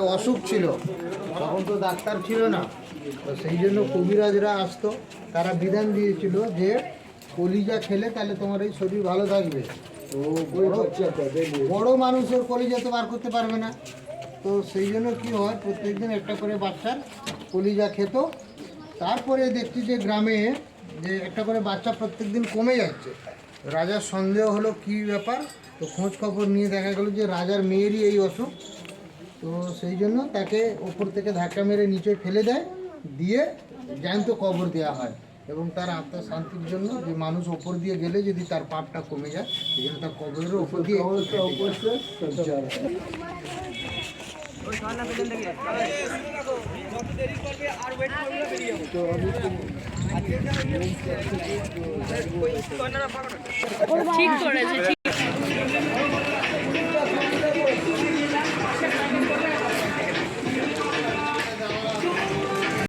অসুখ ছিল। তখন তো ডাক্তার ছিল না। তো সেই জন্য কবিরাজরা আসতো। তারা বিধান দিয়েছিল যে কলিজা খেলে তাহলে তোমার এই শরীর ভালো থাকবে। তো বড়- বড় মানুষের কলিজা তো বার করতে পারবে না। তো সেই জন্য কি হয় প্রত্যেকদিন একটা করে বাচ্চার কলিজা খেত। তারপরে দেখছি যে গ্রামে যে একটা করে বাচ্চা প্রত্যেকদিন কমে যাচ্ছে। রাজার সন্দেহ হলো কি ব্যাপার? তো খোঁজ খবর নিয়ে দেখা গেল যে রাজার মেয়েরই এই অসুখ। তো সেই জন্য তাকে ওপর থেকে ধাক্কা মেরে নিচে ফেলে দেয় দিয়ে জ্যান্ত কবর দেওয়া হয় এবং তার আত্মার শান্তির জন্য যে মানুষ ওপর দিয়ে গেলে যদি তার পাপটা কমে যায় সেই জন্য তার কবরের ওপর দিয়ে। ঠিক করেছে